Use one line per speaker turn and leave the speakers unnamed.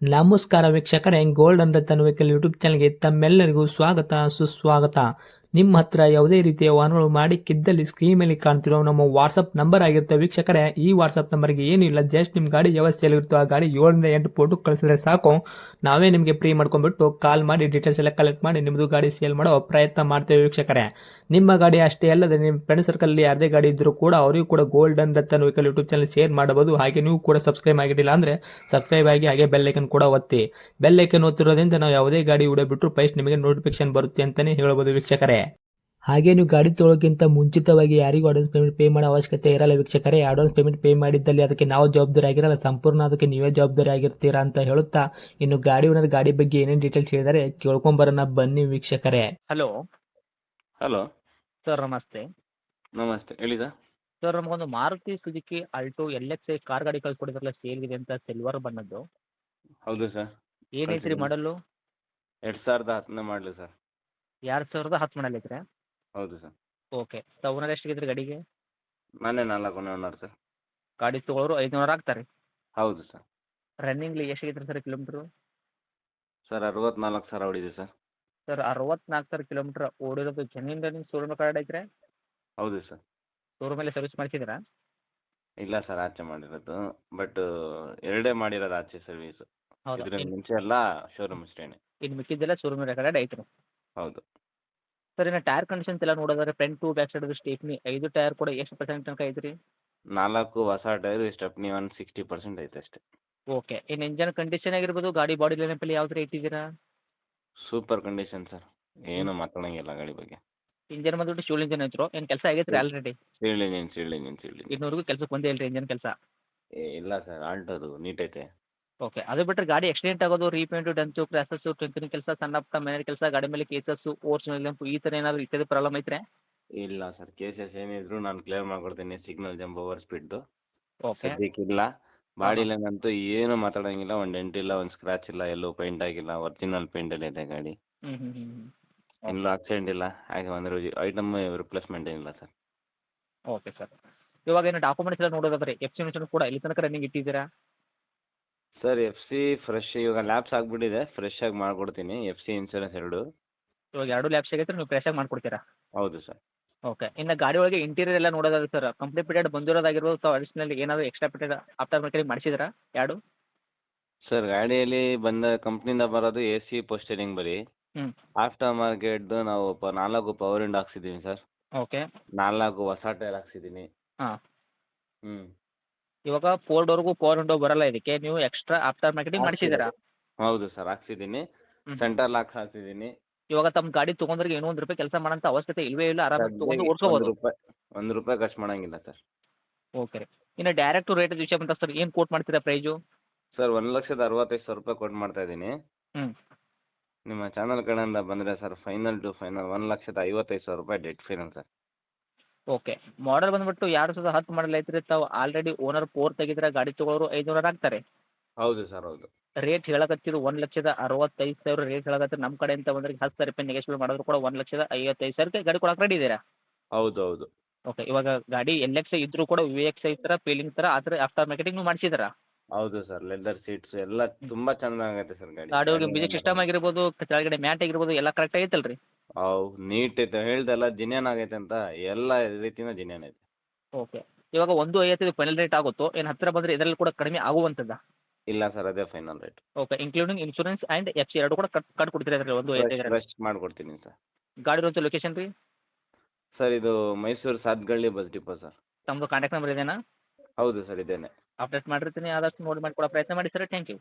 ನಮಸ್ಕಾರ ವೀಕ್ಷಕರೇ, gold and Ratan vehicle YouTube ಚಾನಲ್ಗೆ ತಮ್ಮೆಲ್ಲರಿಗೂ ಸ್ವಾಗತ, ಸುಸ್ವಾಗತ. ನಿಮ್ಮ ಹತ್ರ ಯಾವುದೇ ರೀತಿಯ ವಾಹನಗಳು ಮಾಡಿಕ್ಕಿದ್ದಲ್ಲಿ ಸ್ಕ್ರೀನ್ ಮೇಲೆ ಕಾಣ್ತಿರೋ ನಮ್ಮ ವಾಟ್ಸಪ್ ನಂಬರ್ ಆಗಿರುತ್ತೆ ವೀಕ್ಷಕರೇ. ಈ ವಾಟ್ಸಪ್ ನಂಬರ್ಗೆ ಏನಿಲ್ಲ ಜಸ್ಟ್ ನಿಮ್ಮ ಗಾಡಿ ವ್ಯವಸ್ಥೆಯಲ್ಲಿರುತ್ತೋ ಆ ಗಾಡಿ ಏಳರಿಂದ ಎಂಟು ಫೋಟೋ ಕಳಿಸಿದ್ರೆ ಸಾಕು. ನಾವೇ ನಿಮಗೆ ಫ್ರೀ ಮಾಡ್ಕೊಂಡ್ಬಿಟ್ಟು ಕಾಲ್ ಮಾಡಿ ಡೀಟೇಲ್ಸ್ ಎಲ್ಲ ಕಲೆಕ್ಟ್ ಮಾಡಿ ನಿಮ್ಮದು ಗಾಡಿ ಸೇಲ್ ಮಾಡೋ ಪ್ರಯತ್ನ ಮಾಡ್ತೇವೆ ವೀಕ್ಷಕರೇ. ನಿಮ್ಮ ಗಾಡಿ ಅಷ್ಟೇ ಅಲ್ಲದೆ ನಿಮ್ಮ ಫ್ರೆಂಡ್ ಸರ್ಕಲಲ್ಲಿ ಯಾರದೇ ಗಾಡಿ ಇದ್ದರೂ ಕೂಡ ಅವರಿಗೂ ಕೂಡ golden Ratna Ratan vehicle YouTube channel share ಮಾಡಬಹುದು. ಹಾಗೆ ನೀವು ಕೂಡ ಸಬ್ಸ್ಕ್ರೈಬ್ ಆಗಿರಲಿಲ್ಲ ಅಂದರೆ ಸಬ್ಸ್ಕ್ರೈಬ್ ಆಗಿ ಹಾಗೆ ಬೆಲ್ ಐಕನ್ ಕೂಡ ಒತ್ತಿ. ಬೆಲ್ ಐಕನ್ ಒತ್ತಿರೋದ್ರಿಂದ ನಾವು ಯಾವುದೇ ಗಾಡಿ ವಿಡಿಯೋ ಬಿಟ್ಟರು ಫಸ್ಟ್ ನಿಮಗೆ ನೋಟಿಫಿಕೇಶನ್ ಬರುತ್ತೆ ಅಂತಲೇ ಹೇಳಬಹುದು ವೀಕ್ಷಕರೇ. ಹಾಗೆ ನೀವು ಗಾಡಿ ತೊಳೋಕ್ಕಿಂತ ಮುಂಚಿತವಾಗಿ ಯಾರಿಗೂ ಅಡ್ವಾನ್ಸ್ ಪೇಮೆಂಟ್ ಪೇ ಮಾಡೋ ಅವಶ್ಯಕತೆ ಇರಲ್ಲ ವೀಕ್ಷಕರೇ. ಅಡ್ವಾನ್ಸ್ ಪೇಮೆಂಟ್ ಪೇ ಮಾಡಿದ್ದಲ್ಲಿ ಅದಕ್ಕೆ ನಾವು ಜವಾಬ್ದಾರಿ ಆಗಿರಲ್ಲ. ಸಂಪೂರ್ಣ ಅದಕ್ಕೆ ನೀವೇ ಜವಾಬ್ದಾರಿ ಆಗಿರ್ತೀರಾ ಅಂತ ಹೇಳುತ್ತಾ ಇನ್ನು ಗಾಡಿ ಓನರ್ ಗಾಡಿ ಬಗ್ಗೆ ಏನೇನು ಡೀಟೇಲ್ಸ್ ಹೇಳಿದರೆ ಕೇಳ್ಕೊಂಬರೋಣ ಬನ್ನಿ ವೀಕ್ಷಕರೇ.
ಹಲೋ
ಹಲೋ
ಸರ್ ನಮಸ್ತೆ.
ನಮಸ್ತೆ ಹೇಳಿ ಸರ್
ಸರ್ ನಮಗೊಂದು Maruti Suzuki Alto L X I car ಗಾಡಿ ಕಳ್ಸ್ಕೊಡಿದ್ರಲ್ಲ ಸೇಲ್ಗಿದೆ ಅಂತ ಸಿಲ್ವರ್ ಬಣ್ಣದ್ದು.
ಹೌದು ಸರ್.
ಏನೈತ್ರಿ
ರೀ
ಮಾಡಲು
ಎರಡು ಸಾವಿರದ ಹತ್ತನೇ ಮಾಡಲಿ ಸರ್.
ಎರಡು ಸಾವಿರದ ಹತ್ತು ಮಾಡಲ್ ಐತ್ರಿ?
ಹೌದು ಸರ್.
ಓಕೆ ಓನರ್ ಎಷ್ಟಿಗಿದ್ರಿ ಗಾಡಿಗೆ?
ನಾನೇ ನಾಲ್ಕು ಓನರ್ ಸರ್.
ಗಾಡಿ ತೊಗೊಳೋರು ಐದುನೂರು ಆಗ್ತಾರೆ.
ಹೌದು ಸರ್.
ರನ್ನಿಂಗ್ ಎಷ್ಟಿಗಿದ್ರಿ ಸರ್ ಕಿಲೋಮೀಟ್ರು?
ಸರ್ ಅರವತ್ನಾಲ್ಕು ಸಾವಿರ ಹೊಡಿದೆ ಸರ್.
ಸರ್ ಅರವತ್ನಾಲ್ಕು ಸಾವಿರ ಕಿಲೋಮೀಟ್ರ್ ಓಡಿರೋದು ಚೆನ್ನೈಯಿಂದ ನಿಮ್ಮ ಶೋರೂಮ್ ಕಾರ್ಡ್ ಐತ್ರಿ
ಹೌದು ಸರ್.
ಶೋರೂಮಲ್ಲಿ ಸರ್ವಿಸ್ ಮಾಡಿಸಿದ್ರಾ
ಇಲ್ಲ ಸರ್ ಆಚೆ ಮಾಡಿರೋದು. ಬಟ್ ಎರಡೇ ಮಾಡಿರೋದು ಆಚೆ ಸರ್ವಿಸ್
ಹೌದಾ.
ಇದ್ರ
ಇನ್ನು
ಮುಂಚೆ ಎಲ್ಲ ಶೋರೂಮ್ ಸ್ಟೇನೆ
ಇನ್ನು ಮಿಕ್ಕಿದ್ದೆಲ್ಲ ಶೋರೂಮ್ ರೆಕಾರ್ಡ್ ಐತ್ರಿ
ಹೌದು.
ಸರ್ ಇನ್ನು ಟೈರ್ ಕಂಡೀಷನ್ಸ್ ಎಲ್ಲ ನೋಡೋದಾದ್ರೆ front to back side stepney ಐದು ಟೈರ್ ಕೂಡ ಎಷ್ಟು ಪರ್ಸೆಂಟ್ ತನಕ ಐತ್ರಿ?
ನಾಲ್ಕು ಹೊಸ tyre stepney one sixty percent ಐತೆ ಅಷ್ಟೇ.
ಓಕೆ ಇನ್ನು ಇಂಜನ್ ಕಂಡೀಷನ್ ಆಗಿರ್ಬೋದು ಗಾಡಿ ಬಾಡಿ ಲೈನಪ್ಪಲ್ಲಿ ಯಾವ ಥರ ಇಟ್ಟಿದ್ದೀರಾ
ಸೂಪರ್ ಕಂಡೀಷನ್ ಸರ್ ಏನು ಮಾತಾಡಂಗಿಲ್ಲ ಗಾಡಿ ಬಗ್ಗೆ.
ಇಂಜಿನ್ ಬಂದ್ಬಿಟ್ಟು ಶೂಲ್ ಇಂಜನ್ ಐತ್ರೋ ಏನು ಕೆಲಸ ಆಗೈತ್ರಿ ಆಲ್ರೆಡಿ
ಸೀಳಿ ನೀನು ಸೀಳಿ ನೀನು ಸೀಳಿ
ಇನ್ನೂರಿಗೂ ಕೆಲಸಕ್ಕೆ ಬಂದೇ ಇಲ್ಲ ಇಂಜನ್ ಕೆಲಸ?
ಇಲ್ಲ ಸರ್ ಆಲ್ಟೋದು ನೀಟ್ ಐತೆ
ಓಕೆ ಅದು ಬಿಟ್ಟರೆ ಗಾಡಿ ಆಕ್ಸಿಡೆಂಟ್ ಆಗೋದು ರೀಪೇಂಟು ಡಂಚು ಕ್ರ್ಯಾಸಸ್ಸು ಟೆಂಕಿನ ಕೆಲಸ ಸಣ್ಣ ಪುಟ್ಟ ಮನೆ ಕೆಲಸ ಗಾಡಿ ಮೇಲೆ ಕೇಸಸ್ಸು ಓರ್ಸ್ ಲಂಪು ಈ ಥರ ಏನಾದರೂ ಇತ್ಯಾದಿ ಪ್ರಾಬ್ಲಮ್ ಐತ್ರಿ?
ಇಲ್ಲ ಸರ್ ಕೇಸಸ್ ಏನಿದ್ರು ನಾನು ಕ್ಲಿಯರ್ ಮಾಡ್ಕೊಡ್ತೀನಿ ಸಿಗ್ನಲ್ ಜಂಪ್ ಓವರ್ ಸ್ಪೀಡ್ದು
ಓಕೆ
ಸದ್ಯಕ್ಕಿಲ್ಲ ಬಾಡಿ ಲೈನಂತೂ ಏನು ಮಾತಾಡಂಗಿಲ್ಲ ಒಂದು ಡೆಂಟ್ ಇಲ್ಲ ಒಂದು ಸ್ಕ್ರಾಚ್ ಇಲ್ಲ ಎಲ್ಲೂ ಪೇಂಟ್ ಆಗಿಲ್ಲ ಒರಿಜಿನಲ್ ಪೇಂಟಲ್ಲಿ ಇದೆ ಗಾಡಿ.
ಹ್ಞೂ ಹ್ಞೂ ಹ್ಞೂ
ಎಲ್ಲೂ ಆಕ್ಸಿಡೆಂಟ್ ಇಲ್ಲ ಹಾಗೆ ಒಂದು ಐಟಮ್ ರಿಪ್ಲೇಸ್ಮೆಂಟ್ ಏನಿಲ್ಲ ಸರ್.
ಓಕೆ ಸರ್ ಇವಾಗ ಏನು ಡಾಕ್ಯುಮೆಂಟ್ಸ್ ಎಲ್ಲ ನೋಡೋದಾದ್ರೆ ಎಫ್ ಸಿ ಇನ್ಶೂರೆನ್ಸ್ ಕೂಡ ಇಲ್ಲಿ ತನಕ ರನ್ನಿಂಗ್ ಇಟ್ಟಿದ್ದೀರಾ?
ಸರ್ ಎಫ್ ಸಿ ಫ್ರೆಶ್ ಇವಾಗ ಲ್ಯಾಬ್ಸ್ ಆಗಿಬಿಟ್ಟಿದೆ ಫ್ರೆಶ್ ಆಗಿ ಮಾಡ್ಕೊಡ್ತೀನಿ ಎಫ್ ಸಿ ಇನ್ಸೂರೆನ್ಸ್ ಎರಡು.
ಇವಾಗ ಎರಡು ಲ್ಯಾಬ್ಸ್ ಆಗೈತೆ ನೀವು ಫ್ರೆಶ್ ಆಗಿ ಮಾಡ್ಕೊಡ್ತೀರಾ?
ಹೌದು ಸರ್
ಓಕೆ ಇನ್ನು ಗಾಡಿ ಒಳಗೆ ಇಂಟೀರಿಯರ್ ಎಲ್ಲ ನೋಡೋದಾದ್ರೆ ಸರ್ ಕಂಪ್ಲೀಟ್ ಪಿಟೆಡ್ ಬಂದಿರೋದಾಗಿರ್ಬೋದು ಅಥವಾ ಅಡಿಷನಲ್ ಏನಾದರೂ ಎಕ್ಸ್ಟ್ರಾ ಪಿಟೆಡ್ ಆಫ್ಟರ್ ಮಾರ್ಕೆಟಿಂಗ್ ಮಾಡಿಸಿದ್ರಾ ಎರಡು
ಸರ್ ಗಾಡಿಯಲ್ಲಿ ಬಂದ ಕಂಪ್ನಿಯಿಂದ ಬರೋದು ಎ ಸಿ ಪೋಸ್ಟರಿಂಗ್ ಬರೀ. ಆಫ್ಟರ್ ಮಾರ್ಕೆಟ್ದು ನಾವು ಪ ನಾಲ್ಕು ಪವರ್ ಇಂಡ್ ಹಾಕ್ಸಿದ್ದೀವಿ ಸರ್
ಓಕೆ
ನಾಲ್ಕು ಹೊಸ ಟೈರ್ ಹಾಕ್ಸಿದ್ದೀನಿ
ಹಾಂ.
ಹ್ಞೂ
ಇವಾಗ ಫೋರ್ ಡೋರ್ಗೂ ಪವರ್ ವಿಂಡೋ ಬರಲ್ಲ ಇದಕ್ಕೆ ನೀವು ಎಕ್ಸ್ಟ್ರಾ ಆಫ್ಟರ್ ಮಾರ್ಕೆಟಿಂಗ್ ಮಾಡಿಸಿದ್ದೀರಾ
ಹೌದು ಸರ್ ಹಾಕ್ಸಿದ್ದೀನಿ. ಸೆಂಟರ್ ಲಾಕ್ ಹಾಕ್ಸಿದ್ದೀನಿ
ಇವಾಗ ತಮ್ಮ ಗಾಡಿ ತಗೊಂಡ್ರಿಗೆ ಏನೋ ಒಂದು ರೂಪಾಯಿ ಕೆಲಸ ಮಾಡಂತ ಅವಶ್ಯಕತೆ ಇಲ್ವೇ ಇಲ್ಲ ಆರಾಮಾಗಿ ತೊಗೊಂಡು
ಒಂದು
ಓಡಿಸ್ಕೋಬೋದು.
ರೂಪಾಯಿ ಒಂದು ರೂಪಾಯಿ ಖರ್ಚು ಮಾಡಂಗಿಲ್ಲ ಸರ್.
ಓಕೆ ಇನ್ನ ಇನ್ನು ಡೈರೆಕ್ಟ್ ರೇಟ್ ವಿಷಯ ಬಂತ ಸರ್ ಏನು ಕೋಟ್ ಮಾಡ್ತೀರಾ ಪ್ರೈಜು
ಸರ್ ಒಂದು ಲಕ್ಷದ ಅರವತ್ತೈದು ಸಾವಿರ ರೂಪಾಯಿ ಕೊಟ್ಟು ಮಾಡ್ತಾ ಇದ್ದೀನಿ. ನಿಮ್ಮ ಚಾನಲ್ ಕಡೆಯಿಂದ ಬಂದ್ರೆ ಸರ್ ಫೈನಲ್ ಟು ಫೈನಲ್ ಒಂದು ಲಕ್ಷದ ಐವತ್ತೈದು ಸಾವಿರ ರೂಪಾಯಿ dead final sir.
Okay. Model ಬಂದ್ಬಿಟ್ಟು ಎರಡು ಸಾವಿರದ ಹತ್ತು ಮಾಡಲ್ ಐತ್ರಿ ತಾವು ಆಲ್ರೆಡಿ ಓನರ್ ಫೋರ್ ತೆಗಿದ್ರೆ ಗಾಡಿ ತೊಗೊಳೋರು ಐದುನೂರು ಆಗ್ತಾರೆ.
ಹೌದು ಸರ್ ಹೌದು.
ರೇಟ್ ಹೇಳಕತ್ತಿರು ಒಂದ್ ಲಕ್ಷದ ಅರವತ್ತೈದ್ ಸಾವಿರ ರೇಟ್ ಹೇಳಕತ್ತೀರಿ ನಮ್ಮ ಅಂತ ಬಂದ್ರೆ ಹತ್ತು ಸಾವಿರ ರೂಪಾಯಿ ನೆಗೆಶ್ಬಲ್ ಮಾಡಿದ್ರು ಕೂಡ ಒಂದು ಲಕ್ಷದ ಐವತ್ತೈದು ಸಾವಿರಕ್ಕೆ ಗಾಡಿ ಕೊಡಕ್ಕೆ ರೆಡಿ ಇದ್ದೀರಾ
ಹೌದು ಹೌದು
ಓಕೆ ಇವಾಗ ಗಾಡಿ ಎನ್ ಎಕ್ಸ್ ಇದ್ರೂ ಕೂಡ ವಿ ಎಕ್ಸ್ ಐ ತರ ಫೀಲಿಂಗ್ ತರ ಆ ಥರ ಆಫ್ಟರ್ ಮಾರ್ಕೆಟಿಂಗ್ ನೀವು ಮಾಡಿಸಿದ್ದೀರಾ
ಹೌದು ಸರ್ ಲೆದರ್ ಸೀಟ್ಸ್ ಎಲ್ಲ ತುಂಬಾ ಚೆನ್ನಾಗೈತೆ ಸರ್ ಗಾಡಿ.
ಗಾಡಿ ಹೋಗಿ ಮ್ಯೂಸಿಕ್ ಸಿಸ್ಟಮ್ ಆಗಿರ್ಬೋದು ಕೆಳಗಡೆ ಮ್ಯಾಟ್ ಆಗಿರ್ಬೋದು ಎಲ್ಲ ಕರೆಕ್ಟ್ ಐತಲ್ಲ ರೀ
ಅವು ನೀಟ್ ಐತೆ ಹೇಳ್ದಲ್ಲ ಜಿನಿಯನ್ ಆಗೈತೆ ಅಂತ ಎಲ್ಲ ರೀತಿಯಿಂದ ಜಿನಿಯನ್ ಐತೆ.
ಓಕೆ ಇವಾಗ ಒಂದು ಐವತ್ತೈದು ಫೈನಲ್ ರೇಟ್ ಆಗುತ್ತೋ ಏನು ಹತ್ತಿರ ಬಂದ್ರೆ ಇದರಲ್ಲಿ ಕೂಡ ಕಡಿಮೆ ಆಗುವಂಥದ್ದು?
ಇಲ್ಲ ಸರ್ ಅದೇ final rate
okay including insurance and F C ಎರಡು ಕೂಡ ಕಟ್ ಕಟ್ ಕೊಡ್ತೀರಾ ಅದರಲ್ಲಿ ಒಂದು ರೆಸ್ಟ್
ಮಾಡಿ ಮಾಡಿಕೊಡ್ತೀನಿ ಸರ್.
ಗಾಡಿ ಇರುವಂಥ ಲೊಕೇಶನ್ ರೀ?
ಸರ್ ಇದು Mysuru Sadgalli bus depot sir.
ತಮ್ಮದು ಕಾಂಟ್ಯಾಕ್ಟ್ ನಂಬರ್ ಇದೇನಾ?
ಹೌದು ಸರ್ ಇದೇನೆ.
ಅಪ್ಡೇಟ್ ಮಾಡಿರ್ತೀನಿ ಆದಷ್ಟು ನೋಡಿ ಮಾಡಿ ಕೊಡೋ ಪ್ರಯತ್ನ ಮಾಡಿ ಸರ್ ಥ್ಯಾಂಕ್ ಯು